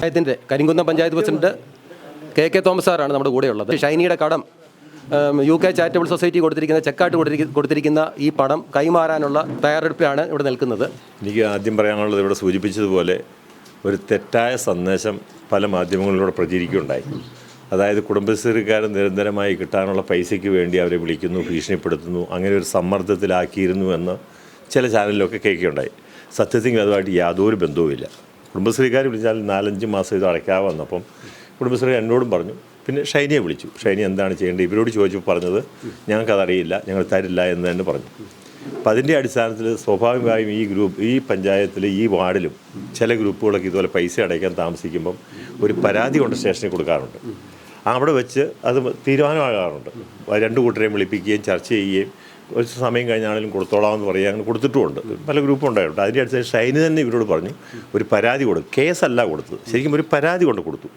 പഞ്ചായത്തിന്റെ Karimkunnam panchayat president K K Thomas സാറാണ് നമ്മുടെ കൂടെയുള്ളത്. ഷൈനിയുടെ കടം യു കെ ചാരിറ്റബിൾ സൊസൈറ്റി കൊടുത്തിരിക്കുന്ന ചെക്കായിട്ട് കൊടുത്തിരിക്കുന്ന ഈ പണം കൈമാറാനുള്ള തയ്യാറെടുപ്പിലാണ് ഇവിടെ നിൽക്കുന്നത്. എനിക്ക് ആദ്യം പറയാനുള്ളത് ഇവിടെ സൂചിപ്പിച്ചതുപോലെ ഒരു തെറ്റായ സന്ദേശം പല മാധ്യമങ്ങളിലൂടെ പ്രചരിക്കുകയുണ്ടായി. അതായത് കുടുംബശ്രീക്കാരൻ നിരന്തരമായി കിട്ടാനുള്ള പൈസയ്ക്ക് വേണ്ടി അവരെ വിളിക്കുന്നു ഭീഷണിപ്പെടുത്തുന്നു അങ്ങനെ ഒരു സമ്മർദ്ദത്തിലാക്കിയിരുന്നു എന്ന് ചില ചാനലിലൊക്കെ കേൾക്കുകയുണ്ടായി. സത്യത്തിൽ അതുമായിട്ട് യാതൊരു ബന്ധവുമില്ല. കുടുംബശ്രീക്കാർ വിളിച്ചാൽ നാലഞ്ച് മാസം ഇത് അടയ്ക്കാതെ വന്നപ്പം കുടുംബശ്രീ എന്നോടും പറഞ്ഞു. പിന്നെ ഷൈനിയെ വിളിച്ചു. ഷൈനി എന്താണ് ചെയ്യേണ്ടത്? ഇവരോട് ചോദിച്ചപ്പോൾ പറഞ്ഞത് ഞങ്ങൾക്കതറിയില്ല ഞങ്ങൾ തരില്ല എന്ന് തന്നെ പറഞ്ഞു. അപ്പം അതിന്റെ അടിസ്ഥാനത്തിൽ സ്വാഭാവികമായും ഈ ഗ്രൂപ്പ് ഈ പഞ്ചായത്തിൽ ഈ വാർഡിലും ചില ഗ്രൂപ്പുകളൊക്കെ ഇതുപോലെ പൈസ അടയ്ക്കാൻ താമസിക്കുമ്പം ഒരു പരാതി കൊണ്ട് സ്റ്റേഷനിൽ കൊടുക്കാറുണ്ട്. അവിടെ വെച്ച് അത് തീരുമാനമാകാറുണ്ട്. രണ്ട് കൂട്ടരെയും വിളിപ്പിക്കുകയും ചർച്ച ചെയ്യുകയും ഒരു സമയം കഴിഞ്ഞാണെങ്കിലും കൊടുത്തോളാം എന്ന് പറയുക അങ്ങനെ കൊടുത്തിട്ടുമുണ്ട്. പല ഗ്രൂപ്പും ഉണ്ടായിട്ടുണ്ട്. അതിന്റെ അടുത്ത് ഷൈന് തന്നെ ഇവരോട് പറഞ്ഞു ഒരു പരാതി കൊടുത്തു കേസല്ല കൊടുത്തത്. ശരിക്കും ഒരു പരാതി കൊണ്ട് കൊടുത്തു.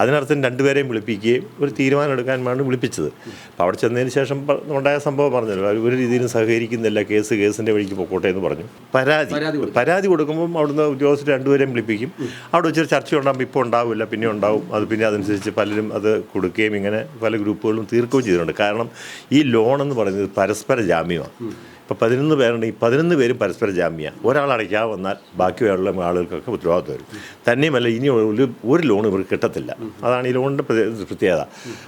അതിനർത്ഥം രണ്ടുപേരെയും വിളിപ്പിക്കുകയും ഒരു തീരുമാനം എടുക്കാൻ വേണ്ടി വിളിപ്പിച്ചത്. അപ്പോൾ അവിടെ ചെന്നതിന് ശേഷം ഉണ്ടായ സംഭവം പറഞ്ഞല്ലോ. അവർ ഒരു രീതിയിലും സഹകരിക്കുന്നില്ല കേസ് കേസിന്റെ വഴിക്ക് പൊക്കോട്ടെ എന്ന് പറഞ്ഞു. പരാതി. പരാതി കൊടുക്കുമ്പം അവിടുന്ന് ഉദ്യോഗസ്ഥർ രണ്ടുപേരെയും വിളിപ്പിക്കും. അവിടെ വെച്ചൊരു ചർച്ച ഉണ്ടാകുമ്പോൾ ഇപ്പോൾ ഉണ്ടാവില്ല പിന്നെ ഉണ്ടാവും. അത് പിന്നെ അതനുസരിച്ച് പലരും അത് കൊടുക്കുകയും ഇങ്ങനെ പല ഗ്രൂപ്പുകളും തീർക്കുകയും ചെയ്തിട്ടുണ്ട്. കാരണം ഈ ലോൺ എന്ന് പറയുന്നത് പരസ്പര ജാമ്യമാണ് ഇപ്പോൾ പതിനൊന്ന് പേരുണ്ടെങ്കിൽ പതിനൊന്ന് പേരും പരസ്പര ജാമ്യമാണ് ഒരാൾ അടയ്ക്കാതെ വന്നാൽ ബാക്കിയുള്ള ആളുകൾക്കൊക്കെ ഉത്തരവാദിത്വം വരും. തന്നെയുമല്ല ഇനി ഒരു ഒരു ലോൺ ഇവർക്ക് കിട്ടത്തില്ല. അതാണ് ഈ ലോണിന്റെ പ്രത്യേകത.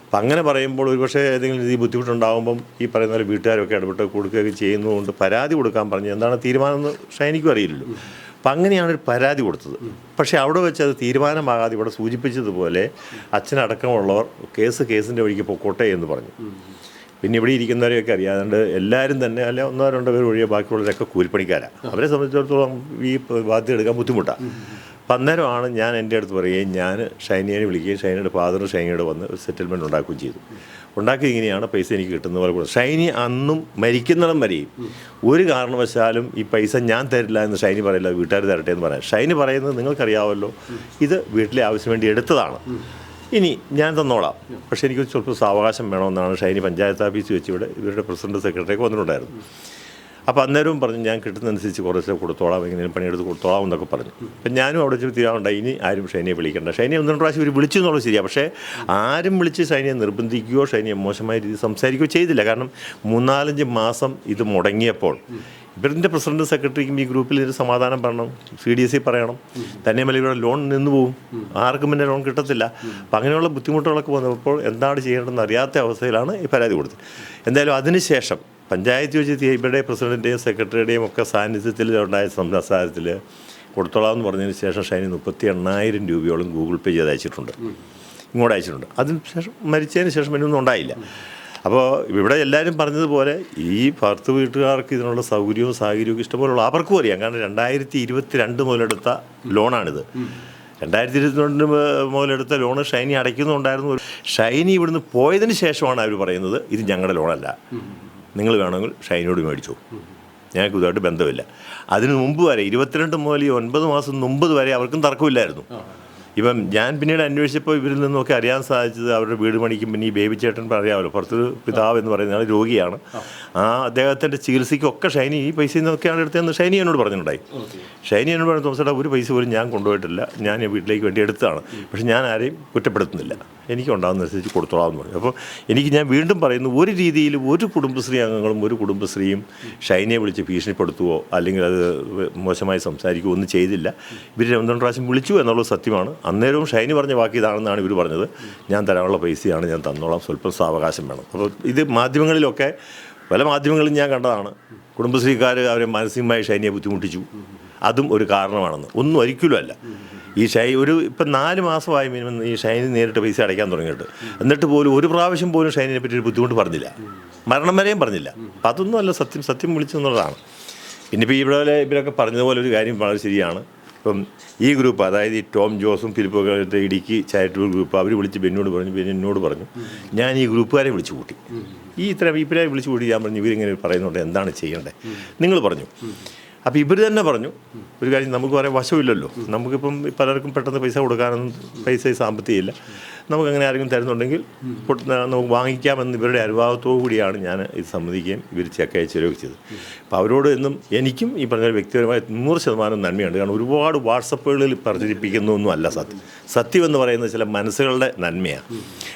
അപ്പം അങ്ങനെ പറയുമ്പോൾ ഒരുപക്ഷെ ഏതെങ്കിലും രീതി ബുദ്ധിമുട്ടുണ്ടാകുമ്പം ഈ പറയുന്ന പോലെ വീട്ടുകാരൊക്കെ ഇടപെട്ട് കൊടുക്കുകയൊക്കെ ചെയ്യുന്നതുകൊണ്ട് പരാതി കൊടുക്കാൻ പറഞ്ഞു എന്താണ് തീരുമാനം എന്ന് ഷൈനിക്കും അറിയില്ലല്ലോ. അപ്പം അങ്ങനെയാണ് ഒരു പരാതി കൊടുത്തത്. പക്ഷേ അവിടെ വെച്ച് അത് തീരുമാനമാകാതെ ഇവിടെ സൂചിപ്പിച്ചതുപോലെ അച്ഛനടക്കമുള്ളവർ കേസ് കേസിന്റെ വഴിക്ക് പൊക്കോട്ടെ എന്ന് പറഞ്ഞു. പിന്നെ ഇവിടെ ഇരിക്കുന്നവരെയൊക്കെ അറിയാം. അതുകൊണ്ട് എല്ലാവരും തന്നെ അല്ല ഒന്നോ രണ്ടോ പേർ ഒഴികെ ബാക്കിയുള്ളവരൊക്കെ കൂലിപ്പണിക്കാരാണ് അവരെ സംബന്ധിച്ചിടത്തോളം ഈ ബാധ്യത എടുക്കാൻ ബുദ്ധിമുട്ടാണ് അപ്പം അന്നേരമാണ് ഞാൻ എന്റെ അടുത്ത് പറയുകയും ഞാൻ ഷൈനിയെ വിളിക്കുകയും ഷൈനിയുടെ ഫാദറും ഷൈനിയോട് വന്ന് സെറ്റിൽമെന്റ് ഉണ്ടാക്കുകയും ചെയ്തു. ഉണ്ടാക്കി ഇങ്ങനെയാണ് പൈസ എനിക്ക് കിട്ടുന്ന പോലെ കൂടുതൽ ഷൈനി അന്നും മരിക്കുന്നിടം വരെയും ഒരു കാരണവശാലും ഈ പൈസ ഞാൻ തരില്ല എന്ന് ഷൈനി പറയില്ല വീട്ടുകാർ തരട്ടെ എന്ന് പറയാം. ഷൈനി പറയുന്നത് നിങ്ങൾക്കറിയാമല്ലോ ഇത് വീട്ടിലെ ആവശ്യം വേണ്ടി എടുത്തതാണ്. ഇനി ഞാൻ തന്നോളാം. പക്ഷേ എനിക്ക് സ്വല്പം സാവകാശം വേണമെന്നാണ് ഷൈനി പഞ്ചായത്ത് ഓഫീസ് വെച്ച് ഇവിടെ ഇവരുടെ പ്രസിഡന്റ് സെക്രട്ടറിയൊക്കെ വന്നിട്ടുണ്ടായിരുന്നു. അപ്പോൾ അന്നേരവും പറഞ്ഞു ഞാൻ കിട്ടുന്നതനുസരിച്ച് കുറച്ച് കൊടുത്തോളാം എങ്ങനെയും പണിയെടുത്ത് കൊടുത്തോളാം എന്നൊക്കെ പറഞ്ഞു. അപ്പം ഞാനും അവിടെ വെച്ച് തീരാറുണ്ടായി ഇനി ആരും ഷൈനിയെ വിളിക്കണ്ട. ഷൈനിയെ ഒന്ന് രണ്ട് പ്രാവശ്യം ഇവർ വിളിച്ചു എന്നുള്ളത് ശരിയാണ് പക്ഷേ ആരും വിളിച്ച് ഷൈനിയെ നിർബന്ധിക്കുകയോ ഷൈനിയെ മോശമായ രീതിയിൽ സംസാരിക്കുകയോ ചെയ്തില്ല. കാരണം മൂന്നാലഞ്ച് മാസം ഇത് മുടങ്ങിയപ്പോൾ ഇവരിന്റെ പ്രസിഡന്റ് സെക്രട്ടറിക്കും ഈ ഗ്രൂപ്പിൽ ഇതിന് സമാധാനം പറയണം. സി ഡി എസ് സി പറയണം. തന്നെയുമല്ല ഇവിടെ ലോൺ നിന്ന് പോവും. ആർക്കും പിന്നെ ലോൺ കിട്ടത്തില്ല. അപ്പം അങ്ങനെയുള്ള ബുദ്ധിമുട്ടുകളൊക്കെ വന്നപ്പോൾ എന്താണ് ചെയ്യേണ്ടതെന്ന് അറിയാത്ത അവസ്ഥയിലാണ് ഈ പരാതി കൊടുത്തത്. എന്തായാലും അതിനുശേഷം പഞ്ചായത്ത് വെച്ച് ഇവരുടെ പ്രസിഡന്റിന്റെയും സെക്രട്ടറിയുടെയും ഒക്കെ സാന്നിധ്യത്തിൽ ഉണ്ടായ സംസാരത്തിൽ കൊടുത്തോളാം എന്ന് പറഞ്ഞതിന് ശേഷം ഷൈനി മുപ്പത്തി എണ്ണായിരം രൂപയോളം ഗൂഗിൾ പേ ചെയ്ത് അയച്ചിട്ടുണ്ട്. ഇങ്ങോട്ട് അയച്ചിട്ടുണ്ട്. അതിന് ശേഷം മരിച്ചതിന് ശേഷം ഇനിയൊന്നും ഉണ്ടായില്ല. അപ്പോൾ ഇവിടെ എല്ലാവരും പറഞ്ഞതുപോലെ ഈ ഭർത്ത് വീട്ടുകാർക്ക് ഇതിനുള്ള സൗകര്യവും സാഹചര്യവും ഇഷ്ടംപോലുള്ള അവർക്കും അറിയാം. കാരണം രണ്ടായിരത്തി ഇരുപത്തി രണ്ട് മുതലെടുത്ത ലോണാണിത്. രണ്ടായിരത്തി ഇരുപത്തിരണ്ട് മുതലെടുത്ത ലോണ് ഷൈനി അടയ്ക്കുന്നുണ്ടായിരുന്നു. ഷൈനി ഇവിടുന്ന് പോയതിന് ശേഷമാണ് അവർ പറയുന്നത് ഇത് ഞങ്ങളുടെ ലോണല്ല. നിങ്ങൾ വേണമെങ്കിൽ ഷൈനിയോട് മേടിച്ചു. ഞങ്ങൾക്ക് ഇതുമായിട്ട് ബന്ധമില്ല. അതിന് മുമ്പ് വരെ ഇരുപത്തിരണ്ട് മുതൽ ഈ ഒൻപത് മാസം മുമ്പ് വരെ അവർക്കും തർക്കമില്ലായിരുന്നു. ഇപ്പം ഞാൻ പിന്നീട് അന്വേഷിച്ചപ്പോൾ ഇവരിൽ നിന്നൊക്കെ അറിയാൻ സാധിച്ചത് അവരുടെ വീട് പണിക്കും പിന്നെ ഈ ബേബി ചേട്ടൻ അറിയാമല്ലോ പുറത്തൊരു പിതാവ് എന്ന് പറയുന്നത് ആൾ രോഗിയാണ്. ആ അദ്ദേഹത്തിന്റെ ചികിത്സയ്ക്കൊക്കെ ഷൈനി ഈ പൈസയിൽ നിന്നൊക്കെയാണ് എടുത്തതെന്ന് ഷൈനി എന്നോട് പറഞ്ഞിട്ടുണ്ടായി. ഷൈനി എന്നോട് പറഞ്ഞു തോമസേട്ടാ ഒരു പൈസ പോലും ഞാൻ കൊണ്ടുപോയിട്ടില്ല. ഞാൻ വീട്ടിലേക്ക് വേണ്ടി എടുത്തതാണ്. പക്ഷെ ഞാൻ ആരെയും കുറ്റപ്പെടുത്തുന്നില്ല. എനിക്ക് അനുസരിച്ച് കൊടുത്തോളാം എന്ന് പറഞ്ഞു. അപ്പോൾ എനിക്ക് ഞാൻ വീണ്ടും പറയുന്നു ഒരു രീതിയിൽ ഒരു കുടുംബശ്രീ അംഗങ്ങളും ഒരു കുടുംബശ്രീയും ഷൈനയെ വിളിച്ച് ഭീഷണിപ്പെടുത്തുവോ അല്ലെങ്കിൽ അത് മോശമായി സംസാരിക്കുകയോ ഒന്നും ചെയ്തില്ല. ഇവർ രണ്ട് പ്രാവശ്യം വിളിച്ചു എന്നുള്ളത് സത്യമാണ്. അന്നേരവും ഷൈനി പറഞ്ഞ വാക്ക് ഇതാണെന്നാണ് ഇവർ പറഞ്ഞത്. ഞാൻ തരാനുള്ള പൈസയാണ് ഞാൻ തന്നോളാം സ്വല്പം സാവകാശം വേണം. അപ്പോൾ ഇത് മാധ്യമങ്ങളിലൊക്കെ പല മാധ്യമങ്ങളിലും ഞാൻ കണ്ടതാണ്. കുടുംബശ്രീക്കാർ അവരെ മാനസികമായി ഷൈനിയെ ബുദ്ധിമുട്ടിച്ചു. അതും ഒരു കാരണമാണെന്ന്. ഒന്നും ഒരിക്കലും അല്ല. ഈ ഷൈ ഒരു ഇപ്പം നാല് മാസമായി മിനിമം ഈ ഷൈനി നേരിട്ട് പൈസ അടയ്ക്കാൻ തുടങ്ങിയിട്ട്. എന്നിട്ട് പോലും ഒരു പ്രാവശ്യം പോലും ഷൈനിനെ പറ്റി ഒരു ബുദ്ധിമുട്ട് പറഞ്ഞില്ല. മരണം വരെയും പറഞ്ഞില്ല. അപ്പം അതൊന്നും അല്ല സത്യം. സത്യം വിളിച്ചു എന്നുള്ളതാണ്. പിന്നെ ഇപ്പോൾ ഇവിടെ ഇവരൊക്കെ പറഞ്ഞതുപോലെ ഒരു കാര്യം വളരെ ശരിയാണ്. ഇപ്പം ഈ ഗ്രൂപ്പ് അതായത് ഈ ടോം ജോസും ഫിലിപ്പൊക്കെ ഇടുക്കി ചാരിറ്റബിൾ ഗ്രൂപ്പ് അവർ വിളിച്ച് ബെന്നോട് പറഞ്ഞു. ബെന്നു എന്നോട് പറഞ്ഞു ഞാൻ ഈ ഗ്രൂപ്പുകാരെ വിളിച്ചു കൂട്ടി. ഈ ഇത്ര ഇവരെ വിളിച്ചു കൂട്ടി ഞാൻ പറഞ്ഞു ഇവരിങ്ങനെ പറയുന്നുണ്ട് എന്താണ് ചെയ്യേണ്ടത്? നിങ്ങൾ പറഞ്ഞു. അപ്പോൾ ഇവർ തന്നെ പറഞ്ഞു ഒരു കാര്യം നമുക്ക് പറയാൻ വശമില്ലല്ലോ. നമുക്കിപ്പം പലർക്കും പെട്ടെന്ന് പൈസ കൊടുക്കാനൊന്നും പൈസ സാമ്പത്തികമില്ല. നമുക്കങ്ങനെ ആരെങ്കിലും തരുന്നുണ്ടെങ്കിൽ നമുക്ക് വാങ്ങിക്കാമെന്ന് ഇവരുടെ അനുഭാവത്തോടു കൂടിയാണ് ഞാൻ ഇത് സമ്മതിക്കുകയും ഇവർ ചെക്കയെ അയച്ചു തരികയും ചെയ്തത്. അപ്പോൾ അവരോട് എന്നും എനിക്കും ഈ പറഞ്ഞ വ്യക്തിപരമായ നൂറ് ശതമാനം നന്മയുണ്ട്. കാരണം ഒരുപാട് വാട്സപ്പുകളിൽ പ്രചരിപ്പിക്കുന്നൊന്നും അല്ല സത്യം. സത്യം എന്ന് പറയുന്നത് ചില മനസ്സുകളുടെ നന്മയാണ്.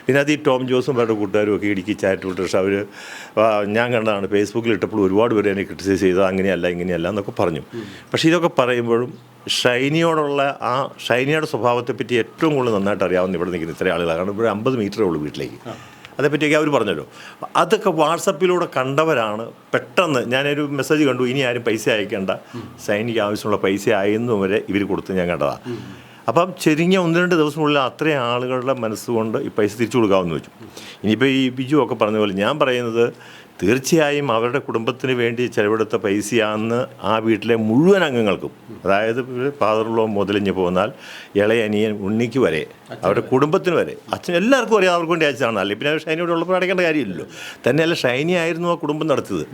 പിന്നെ അത് ഈ ടോം ജോസും അവരുടെ കൂട്ടുകാരും ഒക്കെ ഇടുക്കി ചാറ്റ് വിട്ട് പക്ഷേ അവർ ഞാൻ കണ്ടതാണ്. ഫേസ്ബുക്കിൽ ഇട്ടപ്പോൾ ഒരുപാട് പേര് എന്നെ ക്രിറ്റിസൈസ് ചെയ്തത് അങ്ങനെയല്ല ഇങ്ങനെയല്ല എന്നൊക്കെ പറഞ്ഞു. പക്ഷേ ഇതൊക്കെ പറയുമ്പോഴും ഷൈനിയോടുള്ള ആ ഷൈനിയുടെ സ്വഭാവത്തെ പറ്റി ഏറ്റവും കൂടുതൽ നന്നായിട്ട് അറിയാവുന്ന ഇവിടെ നിൽക്കുന്ന ഇത്ര ആളുകളാണ്. കാരണം ഇവിടെ അമ്പത് മീറ്ററേ ഉള്ളൂ വീട്ടിലേക്ക്. അതേപ്പറ്റിയൊക്കെ അവർ പറഞ്ഞല്ലോ. അതൊക്കെ വാട്സപ്പിലൂടെ കണ്ടവരാണ് പെട്ടെന്ന് ഞാനൊരു മെസ്സേജ് കണ്ടു ഇനി ആരും പൈസ അയക്കേണ്ട. സൈനിക ആവശ്യമുള്ള പൈസ ആയെന്നു വരെ ഇവർ കൊടുത്ത് ഞാൻ കണ്ടതാണ് അപ്പം ചെരിഞ്ഞ ഒന്ന് രണ്ട് ദിവസമുള്ളിൽ അത്രയും ആളുകളുടെ മനസ്സുകൊണ്ട് ഈ പൈസ തിരിച്ചു കൊടുക്കാമെന്ന് വെച്ചു. ഇനിയിപ്പോൾ ഈ ബിജു ഒക്കെ പറഞ്ഞ പോലെ ഞാൻ പറയുന്നത് തീർച്ചയായും അവരുടെ കുടുംബത്തിന് വേണ്ടി ചെലവെടുത്ത പൈസയാണെന്ന് ആ വീട്ടിലെ മുഴുവൻ അംഗങ്ങൾക്കും അതായത് ഫാദറിലോ മുതലിഞ്ഞ് പോന്നാൽ ഇളയനിയൻ ഉണ്ണിക്ക് വരെ അവരുടെ കുടുംബത്തിന് വരെ അച്ഛൻ എല്ലാവർക്കും അറിയാം അവർക്ക് വേണ്ടി അയച്ചതാണ് അല്ലെങ്കിൽ പിന്നെ ഷൈനിയോട് ഉള്ളപ്പോൾ അടയ്ക്കേണ്ട കാര്യമില്ലല്ലോ. തന്നെയല്ല ഷൈനി ആയിരുന്നു ആ കുടുംബം നടത്തിയത്.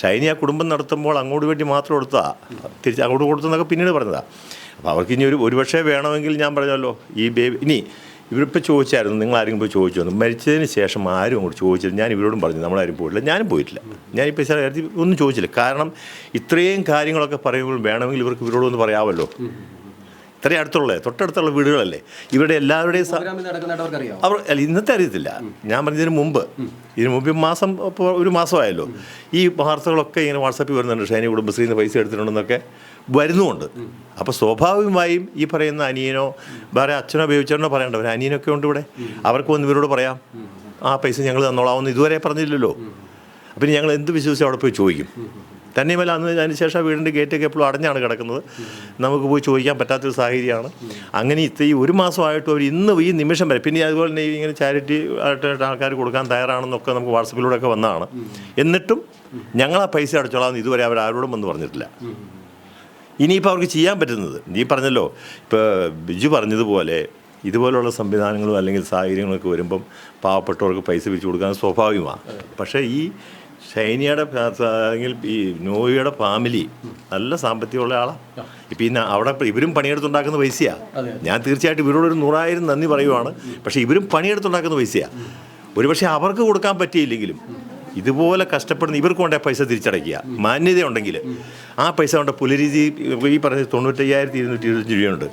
ഷൈനി ആ കുടുംബം നടത്തുമ്പോൾ അങ്ങോട്ട് വേണ്ടി മാത്രം കൊടുത്താ തിരിച്ച് അങ്ങോട്ട് കൊടുത്തെന്നൊക്കെ പിന്നീട് പറഞ്ഞതാണ് അപ്പോൾ അവർക്ക് ഇനി ഒരു ഒരുപക്ഷെ വേണമെങ്കിൽ ഞാൻ പറഞ്ഞല്ലോ ഈ ബേബി ഇനി ഇവരിപ്പോൾ ചോദിച്ചായിരുന്നു നിങ്ങൾ ആരെങ്കിലും പോയി ചോദിച്ചു വന്നു മരിച്ചതിന് ശേഷം ആരും അങ്ങോട്ട് ചോദിച്ചില്ല. ഞാൻ ഇവരോടും പറഞ്ഞു നമ്മളാരും പോയിട്ടില്ല ഞാനും പോയിട്ടില്ല. ഞാനിപ്പോൾ ചില കാര്യത്തിൽ ഒന്നും ചോദിച്ചില്ല. കാരണം ഇത്രയും കാര്യങ്ങളൊക്കെ പറയുമ്പോൾ വേണമെങ്കിൽ ഇവർക്ക് ഇവരോടൊന്ന് പറയാമല്ലോ. ഇത്രയും അടുത്തുള്ളത് തൊട്ടടുത്തുള്ള വീടുകളല്ലേ. ഇവരുടെ എല്ലാവരുടെയും അവർ അല്ല ഇന്നത്തെ അറിയത്തില്ല. ഞാൻ പറഞ്ഞതിന് മുമ്പ്. ഇതിന് മുമ്പ് മാസം ഇപ്പോൾ ഒരു മാസമായല്ലോ. ഈ വാർത്തകളൊക്കെ ഇങ്ങനെ വാട്സാപ്പിൽ വരുന്നുണ്ട്. ഷൈനി കുടുംബശ്രീന്ന് പൈസ എടുത്തിട്ടുണ്ടെന്നൊക്കെ. വരുന്നുമുണ്ട്. അപ്പോൾ സ്വാഭാവികമായും ഈ പറയുന്ന അനിയനോ വേറെ അച്ഛനോ ഉപയോഗിച്ചോ പറയണ്ട. ഒരു അനിയനൊക്കെ ഉണ്ട് ഇവിടെ. അവർക്ക് വന്ന് ഇവരോട് പറയാം ആ പൈസ ഞങ്ങൾ തന്നോളാമെന്ന് ഇതുവരെ പറഞ്ഞില്ലല്ലോ. അപ്പം ഞങ്ങൾ എന്ത് വിശ്വസിച്ച് അവിടെ പോയി ചോദിക്കും. തന്നെയുമല്ല അന്ന് അതിന് ശേഷം വീടിന്റെ ഗേറ്റൊക്കെ എപ്പോഴും അടഞ്ഞാണ് കിടക്കുന്നത്. നമുക്ക് പോയി ചോദിക്കാൻ പറ്റാത്തൊരു സാഹചര്യമാണ്. അങ്ങനെ ഈ ഒരു മാസമായിട്ട് അവർ ഇന്ന് ഈ നിമിഷം വരെ പിന്നെ അതുപോലെ തന്നെ ഇങ്ങനെ ചാരിറ്റി ആയിട്ട് ആൾക്കാർ കൊടുക്കാൻ തയ്യാറാണെന്നൊക്കെ നമുക്ക് വാട്സപ്പിലൂടെയൊക്കെ വന്നതാണ്. എന്നിട്ടും ഞങ്ങൾ ആ പൈസ അടച്ചോളാം ഇതുവരെ അവർ ആരോടും വന്ന് പറഞ്ഞിട്ടില്ല. ഇനിയിപ്പോൾ അവർക്ക് ചെയ്യാൻ പറ്റുന്നത്. നീ പറഞ്ഞല്ലോ ഇപ്പോൾ ബിജു പറഞ്ഞതുപോലെ ഇതുപോലുള്ള സംവിധാനങ്ങളും അല്ലെങ്കിൽ സാഹചര്യങ്ങളൊക്കെ വരുമ്പം പാവപ്പെട്ടവർക്ക് പൈസ പിരിച്ചു കൊടുക്കാൻ സ്വാഭാവികമാണ്. പക്ഷേ ഈ ഷൈനിയുടെ അല്ലെങ്കിൽ ഈ നോയിയുടെ ഫാമിലി നല്ല സാമ്പത്തികമുള്ള ആളാണ് ഇപ്പം ഈ ന- അവിടെ ഇവരും പണിയെടുത്തുണ്ടാക്കുന്ന പൈസയാണ് ഞാൻ തീർച്ചയായിട്ടും ഇവരോട് ഒരു നൂറായിരം നന്ദി പറയുവാണ്. പക്ഷേ ഇവരും പണിയെടുത്തുണ്ടാക്കുന്ന പൈസയാണ് ഒരുപക്ഷെ അവർക്ക് കൊടുക്കാൻ പറ്റിയില്ലെങ്കിലും ഇതുപോലെ കഷ്ടപ്പെടുന്ന ഇവർക്ക് കൊണ്ടേ പൈസ തിരിച്ചടയ്ക്കുക. മാന്യത ഉണ്ടെങ്കിൽ ആ പൈസ കൊണ്ട് പുലരീതി ഈ പറഞ്ഞ തൊണ്ണൂറ്റയ്യായിരത്തി ഇരുന്നൂറ്റി ഇരുപത്തഞ്ച് രൂപയുണ്ട്.